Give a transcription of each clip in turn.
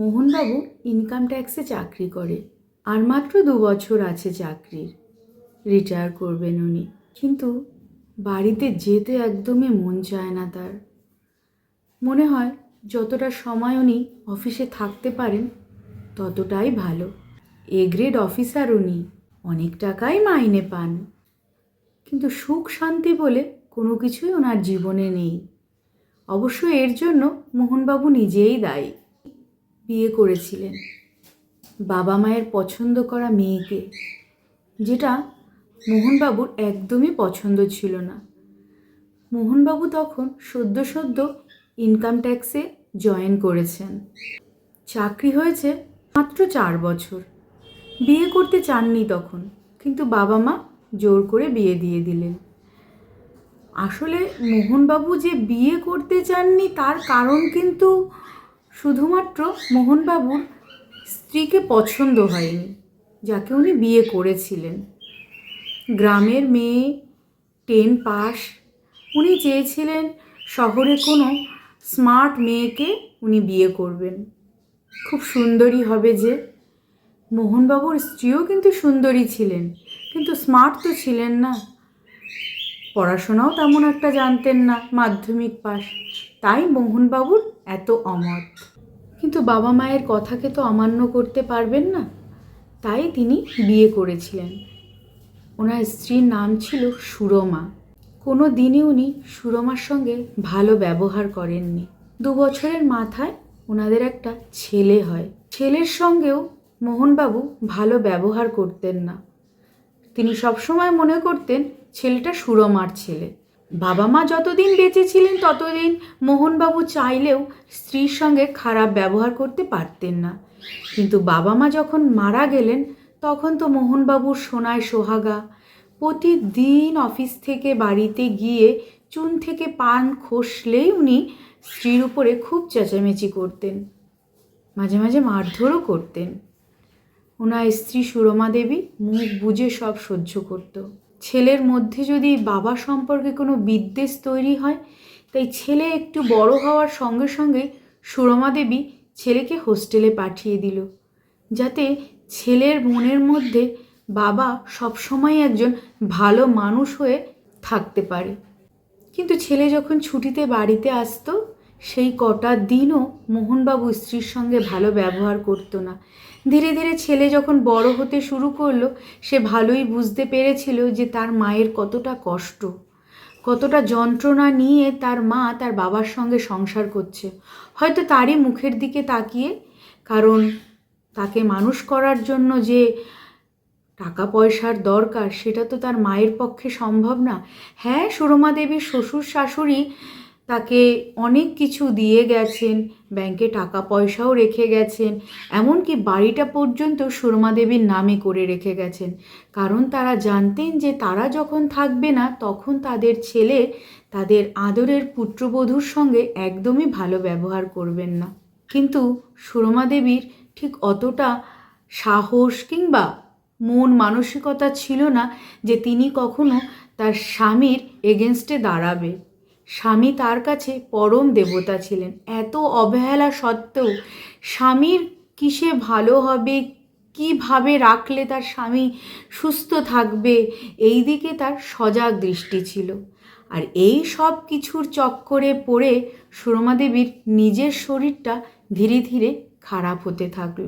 মোহনবাবু income ট্যাক্সে চাকরি করে, আর মাত্র দু বছর আছে চাকরির। রিটায়ার করবেন উনি। কিন্তু বাড়িতে যেতে একদমই মন চায় না তার। মনে হয় যতটা সময় উনি অফিসে থাকতে পারেন, ততটাই ভালো। এ গ্রেড অফিসার উনি, অনেক টাকাই মাইনে পান। কিন্তু সুখ শান্তি বলে কোনো কিছুই ওনার জীবনে নেই। অবশ্য এর জন্য মোহনবাবু নিজেই দায়ী। বিয়ে করেছিলেন। বাবা মায়ের পছন্দ করা মেয়েকে, যেটা মোহনবাবুর একদমই পছন্দ ছিল না। মোহনবাবু তখন সদ্য সদ্য ইনকাম ট্যাক্সে জয়েন করেছেন। চাকরি হয়েছে মাত্র চার বছর। বিয়ে করতে চাননি তখন, কিন্তু বাবা মা জোর করে বিয়ে দিয়ে দিলেন। আসলে মোহনবাবু যে বিয়ে করতে চাননি তার কারণ কিন্তু শুধুমাত্র মোহনবাবুর স্ত্রীকে পছন্দ হয়নি, যাকে উনি বিয়ে করেছিলেন। গ্রামের মেয়ে, টেন পাস, উনি চেয়েছিলেন শহরে কোনো স্মার্ট মেয়েকে উনি বিয়ে করবেন। খুব সুন্দরী হবে যে। মোহনবাবুর স্ত্রীও কিন্তু সুন্দরী ছিলেন, কিন্তু স্মার্ট তো ছিলেন না। পড়াশোনাও তেমন একটা জানতেন না মাধ্যমিক পাস, তাই মোহনবাবুর এত অমত। কিন্তু বাবা মায়ের কথাকে তো অমান্য করতে পারবেন না। তাই তিনি বিয়ে করেছিলেন। ওনার স্ত্রীর নাম ছিল সুরমা। কোনো দিনই উনি সুরমার সঙ্গে ভালো ব্যবহার করেননি। দু বছরের মাথায় ওনাদের একটা ছেলে হয়। ছেলের সঙ্গেও মোহনবাবু ভালো ব্যবহার করতেন না। তিনি সবসময় মনে করতেন ছেলেটা সুরমার ছেলে। বাবা মা যতদিন বেঁচে ছিলেন, ততদিন মোহনবাবু চাইলেও স্ত্রীর সঙ্গে খারাপ ব্যবহার করতে পারতেন না। কিন্তু বাবা মা যখন মারা গেলেন, তখন তো মোহনবাবুর সোনায় সোহাগা। প্রতিদিন অফিস থেকে বাড়িতে গিয়ে চুন থেকে পান খসলেই উনি স্ত্রীর উপরে খুব চেঁচামেচি করতেন, মাঝে মাঝে মারধরও করতেন। ওনার স্ত্রী সুরমা দেবী মুখ বুঝে সব সহ্য করত। ছেলের মধ্যে যদি বাবা সম্পর্কে কোনো বিদ্বেষ তৈরি হয়, তাই ছেলে একটু বড় হওয়ার সঙ্গে সঙ্গে সুরমা দেবী ছেলেকে হোস্টেলে পাঠিয়ে দিল। যাতে ছেলের মনের মধ্যে বাবা সবসময় একজন ভালো মানুষ হয়ে থাকতে পারে। কিন্তু ছেলে যখন ছুটিতে বাড়িতে আসতো, সেই কটা দিনও মোহনবাবু স্ত্রীর সঙ্গে ভালো ব্যবহার করতো না। ধীরে ধীরে ছেলে যখন বড় হতে শুরু করল, সে ভালোই বুঝতে পেরেছিল যে তার মায়ের কতটা কষ্ট। কতটা যন্ত্রণা নিয়ে তার মা তার বাবার সঙ্গে সংসার করছে। হয়তো তারই মুখের দিকে তাকিয়ে, কারণ তাকে মানুষ করার জন্য যে টাকা পয়সার দরকার, সেটা তো তার মায়ের পক্ষে সম্ভব না। হ্যাঁ সুরমা দেবীর শ্বশুর শাশুড়ি তাকে অনেক কিছু দিয়ে গেছেন, ব্যাংকে টাকা পয়সাও রেখে গেছেন, এমনকি বাড়িটা পর্যন্ত সুরমা দেবীর নামে করে রেখে গেছেন। কারণ তারা জানতেন যে তারা যখন থাকবে না, তখন তাদের ছেলে তাদের আদরের পুত্রবধূর সঙ্গে একদমই ভালো ব্যবহার করবেন না। কিন্তু সুরমা দেবীর ঠিক অতটা সাহস কিংবা মন মানসিকতা ছিল না যে তিনি কখনো তার স্বামীর এগেনস্টে দাঁড়াবে। স্বামী তার কাছে পরম দেবতা ছিলেন। এত অবহেলা সত্ত্বেও স্বামীর কিসে ভালো হবে, কীভাবে রাখলে তার স্বামী সুস্থ থাকবে এই দিকে তার সজাগ দৃষ্টি ছিল। আর এই সব কিছুর চক্করে পড়ে সুরমা দেবীর নিজের শরীরটা ধীরে ধীরে খারাপ হতে থাকল।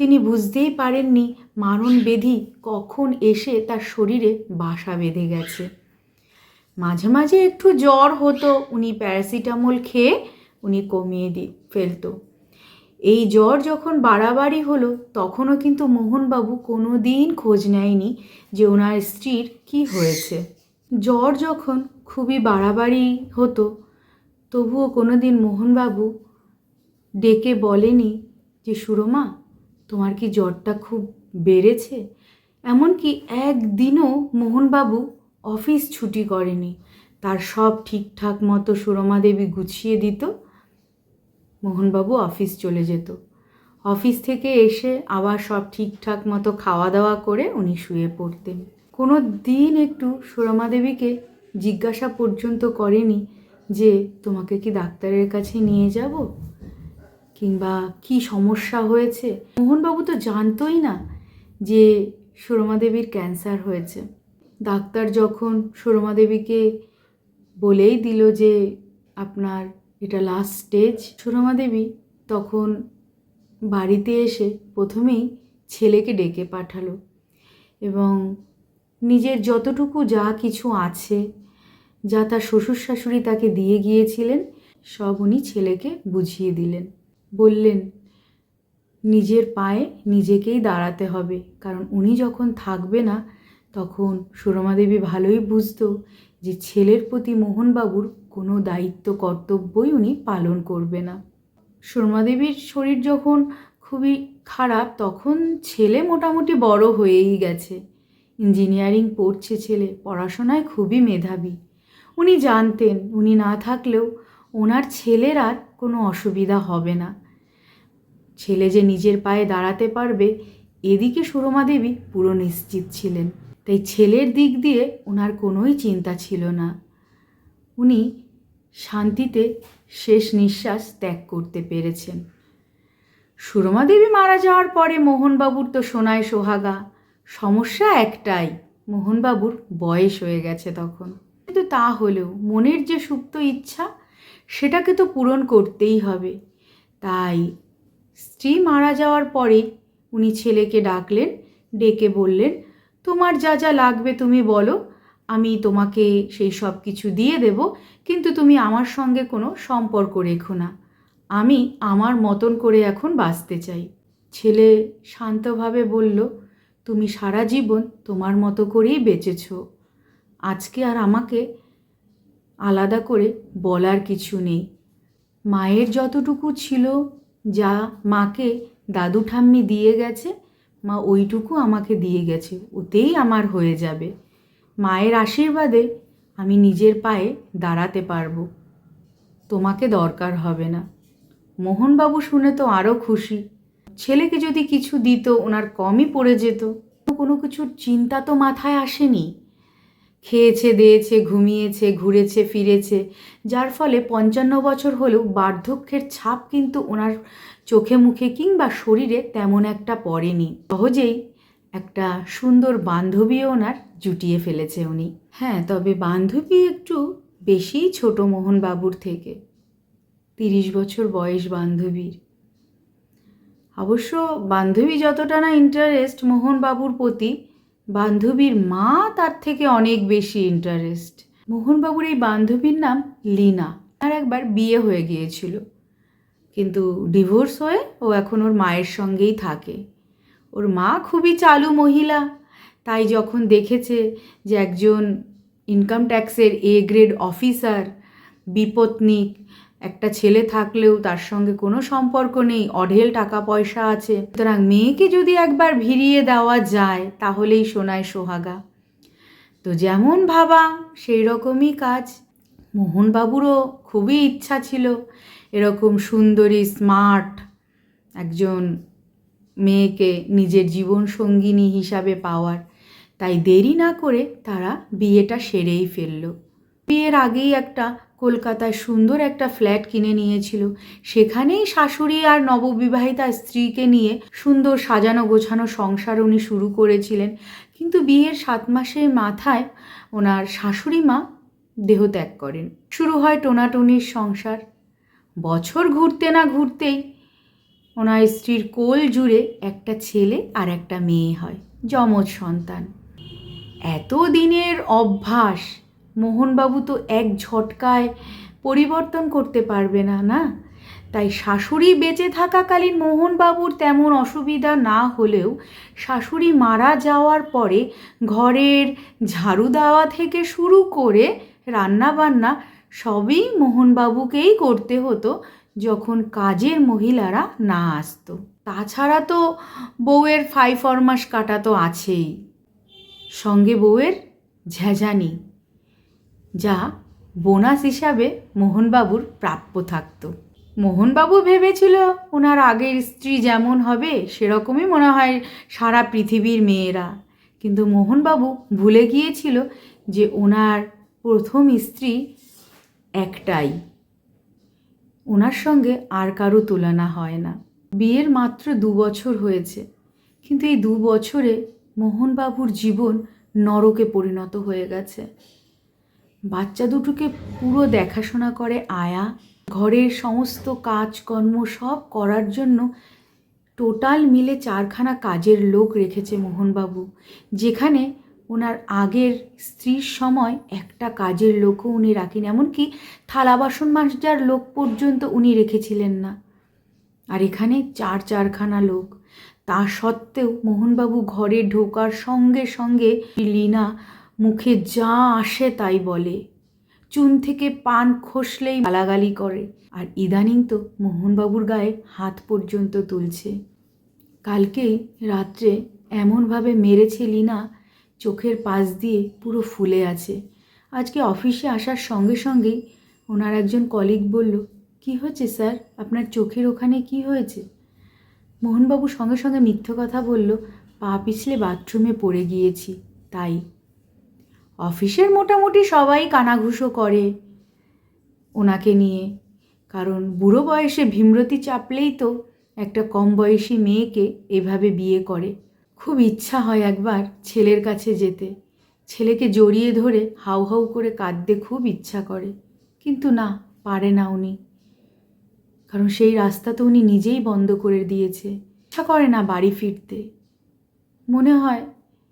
তিনি বুঝতেই পারেননি মারণ বেধি কখন এসে তার শরীরে বাসা বেঁধে গেছে। মাঝে মাঝে একটু জ্বর হতো, উনি প্যারাসিটামল খেয়ে উনি কমিয়ে দি, ফেলতো। এই জ্বর যখন বাড়াবাড়ি হলো, তখনও কিন্তু মোহনবাবু কোনো দিন খোঁজ নেয়নি যে ওনার স্ত্রীর কি হয়েছে। জ্বর যখন খুবই বাড়াবাড়ি হতো, তবুও কোনো দিন মোহনবাবু ডেকে বলেনি যে, সুরমা, তোমার কি জ্বরটা খুব বেড়েছে? এমনকি একদিনও মোহনবাবু অফিস ছুটি করেনি। তার সব ঠিকঠাক মতো সুরমা দেবী গুছিয়ে দিত। মোহনবাবু অফিস চলে যেত। অফিস থেকে এসে আবার সব ঠিকঠাক মতো খাওয়া দাওয়া করে উনি শুয়ে পড়তেন। কোনো দিন একটু সুরমা দেবীকে জিজ্ঞাসা পর্যন্ত করেনি যে, তোমাকে কি ডাক্তারের কাছে নিয়ে যাব? কিংবা কি সমস্যা হয়েছে? মোহনবাবু তো জানতোই না যে সুরমা দেবীর ক্যান্সার হয়েছে। ডাক্তার যখন সুরমা দেবীকে বলেই দিল যে আপনার এটা লাস্ট স্টেজ সুরমা দেবী তখন বাড়িতে এসে প্রথমেই ছেলেকে ডেকে পাঠালো এবং নিজের যতটুকু যা কিছু আছে, যা তার শ্বশুর শাশুড়ি তাকে দিয়ে গিয়েছিলেন, সব উনি ছেলেকে বুঝিয়ে দিলেন। বললেন, নিজের পায়ে নিজেকেই দাঁড়াতে হবে, কারণ উনি যখন থাকবে না তখন সুরমা দেবী ভালোই বুঝতো যে ছেলের প্রতি মোহনবাবুর কোনো দায়িত্ব, কর্তব্যই উনি পালন করবে না। সুরমা দেবীর শরীর যখন খুবই খারাপ, তখন ছেলে মোটামুটি বড় হয়েই গেছে। ইঞ্জিনিয়ারিং পড়ছে ছেলে, পড়াশোনায় খুবই মেধাবী। উনি জানতেন, উনি না থাকলেও ওনার ছেলের আর কোনো অসুবিধা হবে না। ছেলে যে নিজের পায়ে দাঁড়াতে পারবে, এদিকে সুরমা দেবী পুরো নিশ্চিত ছিলেন। তাই ছেলের দিক দিয়ে ওনার কোনোই চিন্তা ছিল না। উনি শান্তিতে শেষ নিঃশ্বাস ত্যাগ করতে পেরেছেন। সুরমা দেবী মারা যাওয়ার পরে মোহনবাবুর তো সোনায় সোহাগা। সমস্যা একটাই, মোহনবাবুর বয়স হয়ে গেছে তখন। কিন্তু তা হলেও মনের যে সুপ্ত ইচ্ছা, সেটাকে তো পূরণ করতেই হবে। তাই স্ত্রী মারা যাওয়ার পরে উনি ছেলেকে ডাকলেন, ডেকে বললেন তোমার যা যা লাগবে তুমি বলো। আমি তোমাকে সেই সব কিছু দিয়ে দেব, কিন্তু তুমি আমার সঙ্গে কোনো সম্পর্ক রেখো না। আমি আমার মতন করে এখন বাঁচতে চাই। ছেলে শান্তভাবে বলল, তুমি সারা জীবন তোমার মতো করেই বেঁচেছ। আজকে আর আমাকে আলাদা করে বলার কিছু নেই। মায়ের যতটুকু ছিল যা মাকে দাদু ঠাম্মি দিয়ে গেছে মা ওইটুকু আমাকে দিয়ে গেছে, ওতেই আমার হয়ে যাবে। মায়ের আশীর্বাদে আমি নিজের পায়ে দাঁড়াতে পারব। তোমাকে দরকার হবে না। মোহনবাবু শুনে তো আরও খুশি। ছেলেকে যদি কিছু দিত, ওনার কমই পড়ে যেত। কোনো কিছুর চিন্তা তো মাথায় আসেনি। খেয়েছে, দিয়েছে, ঘুমিয়েছে, ঘুরেছে, ফিরেছে, যার ফলে পঞ্চান্ন বছর হলেও বার্ধক্যের ছাপ কিন্তু ওনার চোখে মুখে কিংবা শরীরে তেমন একটা পড়েনি। সহজেই একটা সুন্দর বান্ধবীও ওনার জুটিয়ে ফেলেছে উনি। হ্যাঁ তবে বান্ধবী একটু বেশিই ছোট মোহনবাবুর থেকে। তিরিশ বছর বয়স বান্ধবীর। অবশ্য বান্ধবী যতটা না ইন্টারেস্ট মোহনবাবুর প্রতি, বান্ধবীর মা তার থেকে অনেক বেশি ইন্টারেস্ট মোহনবাবুর এই বান্ধবীর নাম লিনা। তার একবার বিয়ে হয়ে গিয়েছিল। কিন্তু ডিভোর্স হয়ে ও এখন ওর মায়ের সঙ্গেই থাকে। ওর মা খুবই চালু মহিলা, তাই যখন দেখেছে যে একজন ইনকাম ট্যাক্সের এ গ্রেড অফিসার বিপত্নিক একটা ছেলে থাকলেও তার সঙ্গে কোনো সম্পর্ক নেই, অঢেল টাকা পয়সা আছে, সুতরাং মেয়েকে যদি একবার ভিড়িয়ে দেওয়া যায়, তাহলেই সোনায় সোহাগা। তো যেমন ভাবা সেই রকমই কাজ। মোহনবাবুরও খুবই ইচ্ছা ছিল এরকম সুন্দরী স্মার্ট একজন মেয়েকে নিজের জীবন সঙ্গিনী হিসাবে পাওয়ার। তাই দেরি না করে তারা বিয়েটা সেরেই ফেলল। বিয়ের আগেই একটা কলকাতায় সুন্দর একটা ফ্ল্যাট কিনে নিয়েছিল। সেখানেই শাশুড়ি আর নববিবাহিতা স্ত্রীকে নিয়ে সুন্দর সাজানো গোছানো সংসার উনি শুরু করেছিলেন। কিন্তু বিয়ের সাত মাসের মাথায় ওনার শাশুড়ি মা দেহত্যাগ করেন। শুরু হয় টোনাটনির সংসার। বছর ঘুরতে না ঘুরতেই ওনার স্ত্রীর কোল জুড়ে একটা ছেলে আর একটা মেয়ে হয়, যমজ সন্তান। এত দিনের অভ্যাস, মোহনবাবু তো এক ঝটকায় পরিবর্তন করতে পারবে না না? তাই শাশুড়ি বেঁচে থাকাকালীন মোহনবাবুর তেমন অসুবিধা না হলেও শাশুড়ি মারা যাওয়ার পরে ঘরের ঝাড়ু দেওয়া থেকে শুরু করে রান্নাবান্না সবই মোহনবাবুকেই করতে হতো যখন কাজের মহিলারা না আসতো। তাছাড়া তো বউয়ের ফাই ফরমাস কাটা তো আছেই। সঙ্গে বউয়ের ঝ্যাঝানি যা বোনাস হিসাবে মোহনবাবুর প্রাপ্য থাকতো। মোহনবাবু ভেবেছিল ওনার আগের স্ত্রী যেমন হবে, সেরকমই মনে হয় সারা পৃথিবীর মেয়েরা। কিন্তু মোহনবাবু ভুলে গিয়েছিল যে ওনার প্রথম স্ত্রী একটাই। ওনার সঙ্গে আর কারও তুলনা হয় না। বিয়ের মাত্র দু বছর হয়েছে, কিন্তু এই দু বছরে মোহনবাবুর জীবন নরকে পরিণত হয়ে গেছে। বাচ্চা দুটোকে পুরো দেখাশোনা করে আয়া, ঘরের সমস্ত কাজকর্ম সব করার জন্য টোটাল মিলে চারখানা কাজের লোক রেখেছে মোহনবাবু, যেখানে ওনার আগের স্ত্রীর সময় একটা কাজের লোকও উনি রাখেন, এমনকি থালা বাসন মাজার লোক পর্যন্ত উনি রেখেছিলেন না। আর এখানে চার চারখানা লোক। তা সত্ত্বেও মোহনবাবু ঘরে ঢোকার সঙ্গে সঙ্গে লীনা মুখে যা আসে তাই বলে। চুন থেকে পান খসলেই গালাগালি করে। আর ইদানিং তো মোহনবাবুর গায়ে হাত পর্যন্ত তুলছে। কালকেই রাত্রে এমনভাবে মেরেছে লীনা চোখের পাশ দিয়ে পুরো ফুলে আছে। আজকে অফিসে আসার সঙ্গে সঙ্গেই ওনার একজন কলিগ বলল, কি হয়েছে স্যার? আপনার চোখের ওখানে কি হয়েছে? মোহনবাবু সঙ্গে সঙ্গে মিথ্যে কথা বলল, পা পিছলে বাথরুমে পড়ে গিয়েছি, তাই। অফিসের মোটামুটি সবাই কানাঘুষো করে ওনাকে নিয়ে, কারণ বুড়ো বয়সে ভীমরতি চাপলেই তো একটা কম বয়সী মেয়েকে এভাবে বিয়ে করে। খুব ইচ্ছা হয় একবার ছেলের কাছে যেতে। ছেলেকে জড়িয়ে ধরে হাউ হাউ করে কাঁদতে খুব ইচ্ছা করে। কিন্তু না, পারে না উনি। কারণ সেই রাস্তা তো উনি নিজেই বন্ধ করে দিয়েছে। ইচ্ছা করে না বাড়ি ফিরতে। মনে হয়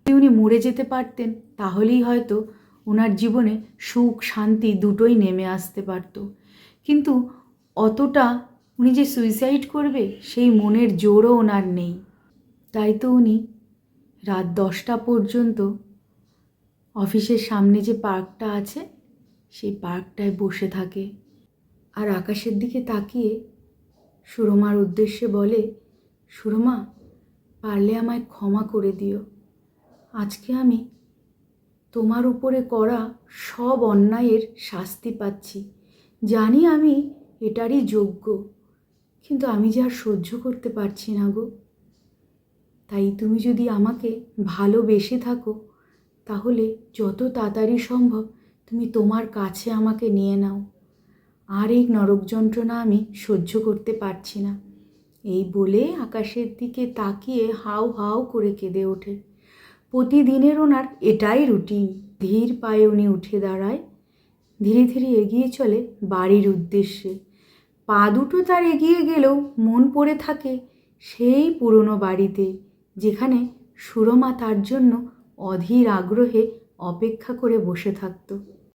উনি মরে যেতে পারতেন, তাহলেই হয়তো ওনার জীবনে সুখ, শান্তি দুটোই নেমে আসতে পারত। কিন্তু অতটা উনি যে সুইসাইড করবে, সেই মনের জোরও ওনার নেই। তাই তো উনি রাত দশটা পর্যন্ত অফিসের সামনে যে পার্কটা আছে, সেই পার্কটায় বসে থাকে। আর আকাশের দিকে তাকিয়ে সুরমার উদ্দেশ্যে বলে, সুরমা, পারলে আমায় ক্ষমা করে দিও। আজকে আমি তোমার উপরে করা সব অন্যায়ের শাস্তি পাচ্ছি। জানি আমি এটারই যোগ্য, কিন্তু আমি যে আর সহ্য করতে পারছি না গো। তাই তুমি যদি আমাকে ভালোবেসে থাকো, তাহলে যত তাড়াতাড়ি সম্ভব তুমি তোমার কাছে আমাকে নিয়ে নাও। আর এই নরক যন্ত্রণা আমি সহ্য করতে পারছি না। এই বলে আকাশের দিকে তাকিয়ে হাউ হাউ করে কেঁদে ওঠে। প্রতিদিনের ওনার এটাই রুটিন। ধীর পায়ে উনি উঠে দাঁড়ায়। ধীরে ধীরে এগিয়ে চলে বাড়ির উদ্দেশ্যে। পা দুটো তার এগিয়ে গেলেও মন পড়ে থাকে সেই পুরনো বাড়িতে। যেখানে সুরমা তার জন্য অধীর আগ্রহে অপেক্ষা করে বসে থাকতো।